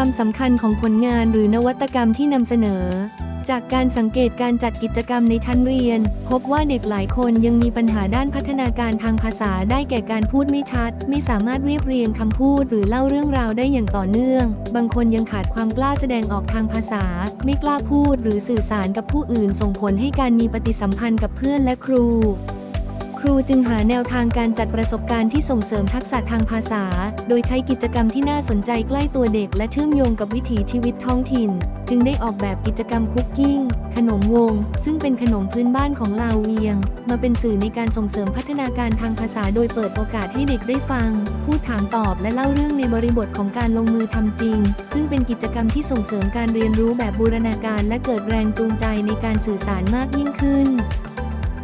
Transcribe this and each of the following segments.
ความสำคัญของผลงานหรือนวัตกรรมที่นำเสนอ จากการสังเกตการจัดกิจกรรมในชั้นเรียน พบว่าเด็กหลายคนยังมีปัญหาด้านพัฒนาการทางภาษาได้แก่การพูดไม่ชัด ไม่สามารถเรียบเรียงคำพูดหรือเล่าเรื่องราวได้อย่างต่อเนื่อง บางคนยังขาดความกล้าแสดงออกทางภาษา ไม่กล้าพูดหรือสื่อสารกับผู้อื่นส่งผลให้การมีปฏิสัมพันธ์กับเพื่อนและครู ครูจึงหาแนวทางการจัดประสบการณ์ที่ส่งเสริมทักษะทางภาษา โดยใช้กิจกรรมที่น่าสนใจใกล้ตัวเด็กและเชื่อมโยงกับวิถีชีวิตท้องถิ่น จึงได้ออกแบบกิจกรรมคุกกิ้ง ขนมวง ซึ่งเป็นขนมพื้นบ้านของลาวเวียง มาเป็นสื่อในการส่งเสริมพัฒนาการทางภาษาโดยเปิดโอกาสให้เด็กได้ฟัง พูดถามตอบและเล่าเรื่องในบริบทของการลงมือทำจริง ซึ่งเป็นกิจกรรมที่ส่งเสริมการเรียนรู้แบบบูรณาการ และเกิดแรงจูงใจในการสื่อสารมากยิ่งขึ้น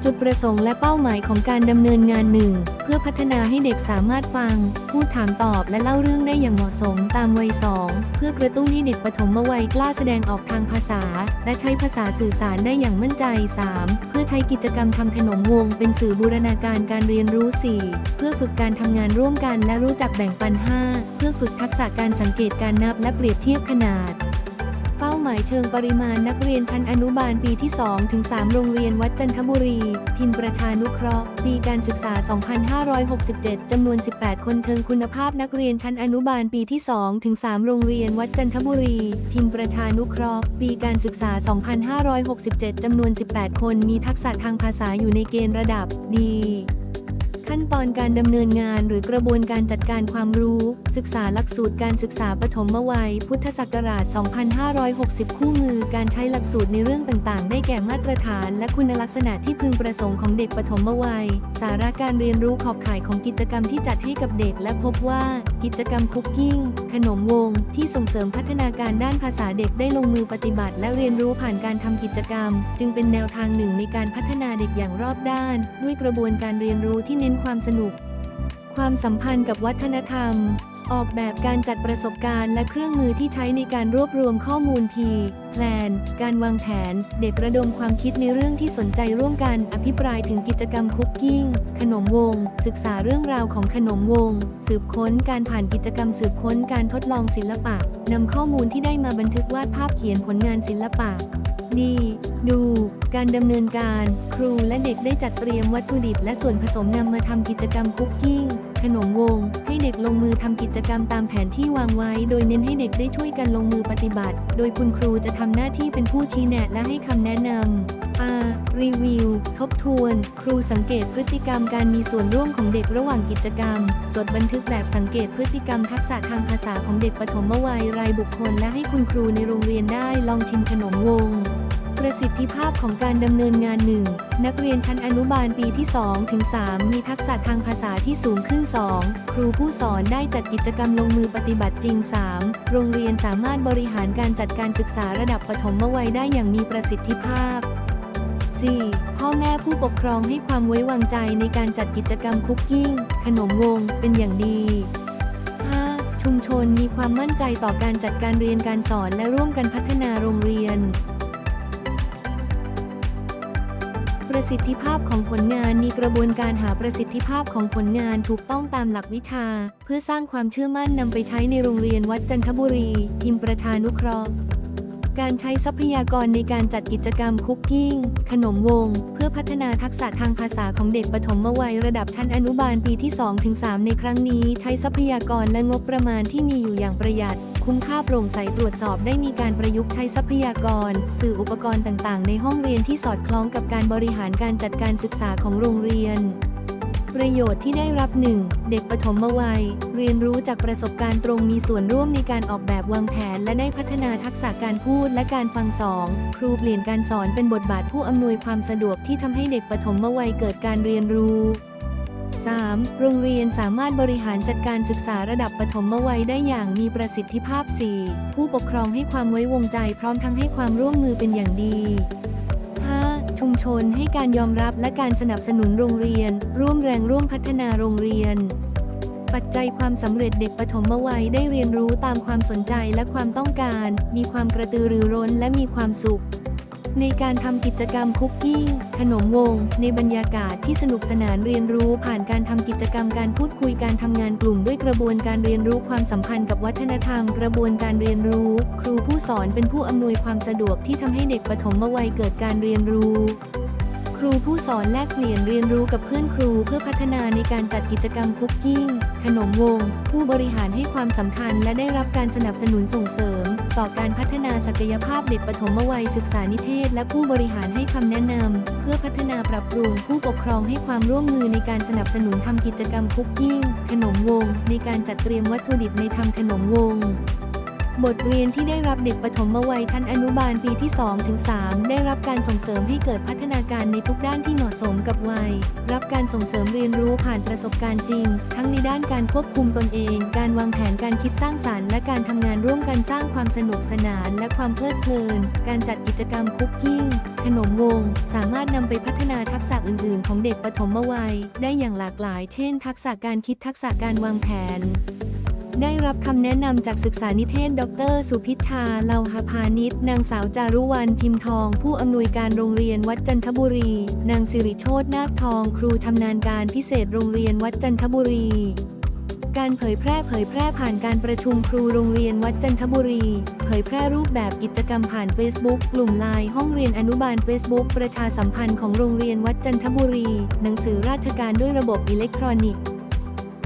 จุดประสงค์และเป้าหมายของการดำเนินงานหนึ่งเพื่อพัฒนาให้เด็กสามารถฟัง พูดถามตอบและเล่าเรื่องได้อย่างเหมาะสมตามวัยสองเพื่อกระตุ้นให้เด็กปฐมวัยกล้าแสดงออกทางภาษา และใช้ภาษาสื่อสารได้อย่างมั่นใจ 3. เพื่อใช้กิจกรรมทำขนมวง เป็นสื่อบูรณาการการเรียนรู้ 4. เพื่อฝึกการทำงานร่วมกันและรู้จักแบ่งปัน 5. เพื่อฝึกทักษะการสังเกตการนับและเปรียบเทียบขนาด หมายเชิงปริมาณนักเรียนชั้นอนุบาลปีที่ 2 ถึง 3 โรงเรียนวัดจันทบุรี พิมพ์ประชานุเคราะห์ ปีการศึกษา 2567 จำนวน 18 คนเชิงคุณภาพนักเรียนชั้นอนุบาลปีที่ 2 ถึง 3 โรงเรียนวัดจันทบุรี พิมพ์ประชานุเคราะห์ ปีการศึกษา 2567 จำนวน 18 คนมีทักษะทางภาษาอยู่ในเกณฑ์ระดับดีขั้นตอนการดำเนินงานหรือกระบวนการจัดการความรู้ ศึกษาหลักสูตรการศึกษาปฐมวัย พุทธศักราช 2560 คู่มือการใช้หลักสูตรในเรื่องต่างๆ ได้แก่มาตรฐานและคุณลักษณะที่พึงประสงค์ของเด็กปฐมวัย สาระการเรียนรู้ขอบข่ายของกิจกรรมที่จัดให้กับเด็กและพบว่ากิจกรรมคุกกิ้ง ขนมวง ที่ส่งเสริมพัฒนาการด้านภาษาเด็กได้ลงมือปฏิบัติ และเรียนรู้ผ่านการทำกิจกรรม จึงเป็นแนวทางหนึ่งในการพัฒนาเด็กอย่างรอบด้าน ด้วยกระบวนการเรียนรู้ที่เน้นความสนุกความสัมพันธ์กับวัฒนธรรม ออกแบบการจัดประสบการณ์และเครื่องมือที่ใช้ในการรวบรวมข้อมูลพีแพลน การวางแผน เด็กระดมความคิดในเรื่องที่สนใจร่วมกัน อภิปรายถึงกิจกรรมคุกกิ้ง ขนมวง ศึกษาเรื่องราวของขนมวง สืบค้นการผ่านกิจกรรมสืบค้นการทดลองศิลปะนำข้อมูลที่ได้มาบันทึกวาดภาพเขียนผลงานศิลปะดี ดู การดำเนินการ ครูและเด็กได้จัดเตรียมวัตถุดิบและส่วนผสมนำมาทำกิจกรรมคุกกิ้ง ขนมวง ให้เด็กลงมือทำกิจกรรมตามแผนที่วางไว้ โดยเน้นให้เด็กได้ช่วยกันลงมือปฏิบัติ โดยคุณครูจะทำหน้าที่เป็นผู้ชี้แนะและให้คำแนะนำ R รีวิว ทบทวน ครูสังเกตพฤติกรรมการมีส่วนร่วมของเด็กระหว่างกิจกรรม จดบันทึกแบบสังเกตพฤติกรรมทักษะทางภาษาของเด็กปฐมวัยรายบุคคล และให้คุณครูในโรงเรียนได้ลองชิมขนมวง ประสิทธิภาพของการดำเนินงานหนึ่งนักเรียนชั้นอนุบาลปีที่ 2 ถึง 3 มีทักษะทางภาษาที่สูงขึ้น 2 ครูผู้สอนได้จัดกิจกรรมลงมือปฏิบัติจริง 3 โรงเรียนสามารถบริหารการจัดการศึกษาระดับปฐมวัยได้อย่างมีประสิทธิภาพ 4. พ่อแม่ผู้ปกครองให้ความไว้วางใจในการจัดกิจกรรมคุกกิ้ง ขนมวง เป็นอย่างดี 5. ชุมชนมีความมั่นใจต่อการจัดการเรียนการสอนและร่วมกันพัฒนาโรงเรียน ประสิทธิภาพของผลงานมีกระบวนการหาประสิทธิภาพของผลงานถูกต้องตามหลักวิชา เพื่อสร้างความเชื่อมั่นนำไปใช้ในโรงเรียนวัดจันทบุรีพิมประชานุเคราะห์การใช้ทรัพยากรในการจัดกิจกรรมคุกกิ้ง ขนมวง เพื่อพัฒนาทักษะทางภาษาของเด็กปฐมวัยระดับชั้นอนุบาลปีที่ 2-3 ในครั้งนี้ ใช้ทรัพยากรและงบประมาณที่มีอยู่อย่างประหยัด คุ้มค่าโปร่งใสตรวจสอบได้มีการประยุกต์ใช้ทรัพยากร สื่ออุปกรณ์ต่างๆ ในห้องเรียนที่สอดคล้องกับการบริหารการจัดการศึกษาของโรงเรียนประโยชน์ที่ได้รับ 1. เด็กปฐมวัย เรียนรู้จากประสบการณ์ตรงมีส่วนร่วมในการออกแบบวางแผน และได้พัฒนาทักษะการพูดและการฟัง 2. ครูเปลี่ยนการสอนเป็นบทบาทผู้อำนวยความสะดวกที่ทำให้เด็กปฐมวัยเกิดการเรียนรู้ 3. โรงเรียนสามารถบริหารจัดการศึกษาระดับปฐมวัยได้อย่างมีประสิทธิภาพ 4. ผู้ปกครองให้ความไว้วงใจพร้อมทั้งให้ความร่วมมือเป็นอย่างดี 5. ชุมชนให้การยอมรับและการสนับสนุนโรงเรียน ร่วมแรงร่วมพัฒนาโรงเรียน ปัจจัยความสำเร็จเด็กปฐมวัยได้เรียนรู้ตามความสนใจและความต้องการ มีความกระตือรือร้นและมีความสุข ในการทำกิจกรรมคุกกี้ ขนมวง ในบรรยากาศที่สนุกสนานเรียนรู้ ผ่านการทำกิจกรรมการพูดคุยการทำงานกลุ่มด้วยกระบวนการเรียนรู้ความสัมพันธ์กับวัฒนธรรม กระบวนการเรียนรู้ ครูผู้สอนเป็นผู้อำนวยความสะดวกที่ทำให้เด็กปฐมวัยเกิดการเรียนรู้ รูผู้สอนแลกเปลี่ยนเรียนรู้กับเพื่อนครูเพื่อพัฒนาในการจัดกิจกรรมคุกกิ้ง ขนมวง ผู้บริหารให้ความสำคัญและได้รับการสนับสนุนส่งเสริม ต่อการพัฒนาศักยภาพเด็กปฐมวัยศึกษานิเทศ และผู้บริหารให้คำแนะนำเพื่อพัฒนาปรับปรุงผู้ปกครองให้ความร่วมมือในการสนับสนุนทำกิจกรรมคุกกิ้ง ขนมวง ในการจัดเตรียมวัตถุดิบในทำขนมวง บทเรียนที่ได้รับเด็กปฐมวัยชั้นอนุบาลปีที่ 2 ถึง 3 ได้รับการส่งเสริมให้เกิดพัฒนาการในทุกด้านที่เหมาะสมกับวัย รับการส่งเสริมเรียนรู้ผ่านประสบการณ์จริง ทั้งในด้านการควบคุมตนเอง การวางแผนการคิดสร้างสารรค์ และการทำงานร่วมกันสร้างความสนุกสนาน และความเพลิดเพลิน การจัดกิจกรรมคุกกิ้ง ขนมวง สามารถนำไปพัฒนาทักษะอื่น ๆ ของเด็กปฐมวัย ได้อย่างหลากหลาย เช่น ทักษะการคิดทักษะการวางแผน ได้รับคำแนะนำจากศึกษานิเทศ ดร สุพิชาเลาหพานิชนางสาวจารุวรรณพิมพ์ทอง ผู้อำนวยการโรงเรียนวัดจันทบุรี นางสิริโชตนาคทอง ครูชำนาญการพิเศษโรงเรียนวัดจันทบุรี การเผยแพร่เผยแพร่ผ่านการประชุมครูโรงเรียนวัดจันทบุรี เผยแพร่รูปแบบกิจกรรมผ่าน Facebook กลุ่มไลน์ห้องเรียนอนุบาล Facebook ประชาสัมพันธ์ของโรงเรียนวัดจันทบุรี หนังสือราชการด้วยระบบอิเล็กทรอนิกส์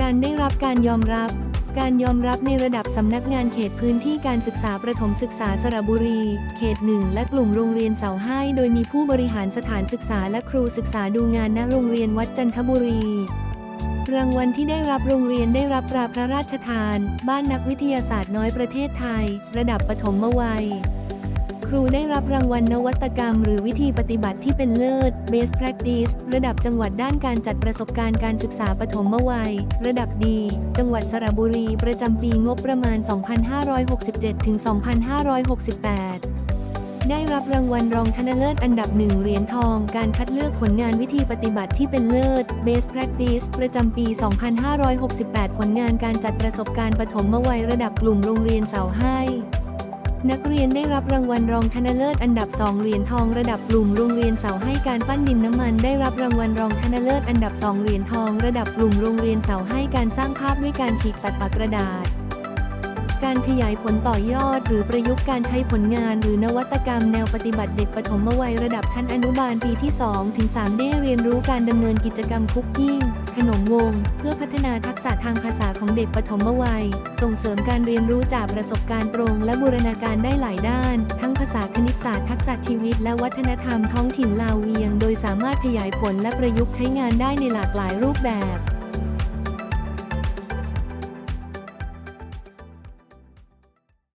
การได้รับการยอมรับ การยอมรับในระดับสำนักงานเขตพื้นที่การศึกษาประถมศึกษาสระบุรี เขตหนึ่งและกลุ่มโรงเรียนเสาให้ โดยมีผู้บริหารสถานศึกษาและครูศึกษาดูงานณโรงเรียนวัดจันทบุรีรางวัลที่ได้รับโรงเรียนได้รับตราพระราชทาน บ้านนักวิทยาศาสตร์น้อยประเทศไทย ระดับปฐมวัย ครูได้รับรางวัลนวัตกรรม หรือวิธีปฏิบัติที่เป็นเลิศ Best Practice ระดับจังหวัดด้านการจัดประสบการณ์การศึกษาปฐมวัย ระดับดี จังหวัดสระบุรี ประจำปีงบประมาณ 2567ถึง2568ได้รับรางวัลรองชนะเลิศอันดับหนึ่งเหรียญทอง การคัดเลือกผลงานวิธีปฏิบัติที่เป็นเลิศ Best Practice ประจำปี 2568 ผลงานการจัดประสบการณ์ปฐมวัยระดับกลุ่มโรงเรียนเสาให้ นักเรียนได้รับรางวัลรองชนะเลิศอันดับ 2 เหรียญทองระดับกลุ่มโรงเรียนเสาให้การปั้นดินน้ำมัน ได้รับรางวัลรองชนะเลิศอันดับ 2 เหรียญทองระดับกลุ่มโรงเรียนเสาให้การสร้างภาพด้วยการฉีกตัดปากกระดาษ การขยายผลต่อยอด หรือประยุกต์การใช้ผลงาน หรือนวัตกรรมแนวปฏิบัติเด็กปฐมวัยระดับชั้นอนุบาลปีที่2ถึง3ได้เรียนรู้การดำเนินกิจกรรมคุกกิ้ง ขนมวง เพื่อพัฒนาทักษะทางภาษาของเด็กปฐมวัย ส่งเสริมการเรียนรู้จากประสบการณ์ตรง และบูรณาการได้หลายด้าน ทั้งภาษาคณิตศาสตร์ทักษะชีวิตและวัฒนธรรมท้องถิ่นลาวเวียง โดยสามารถขยายผลและประยุกต์ใช้งานได้ในหลากหลายรูปแบบ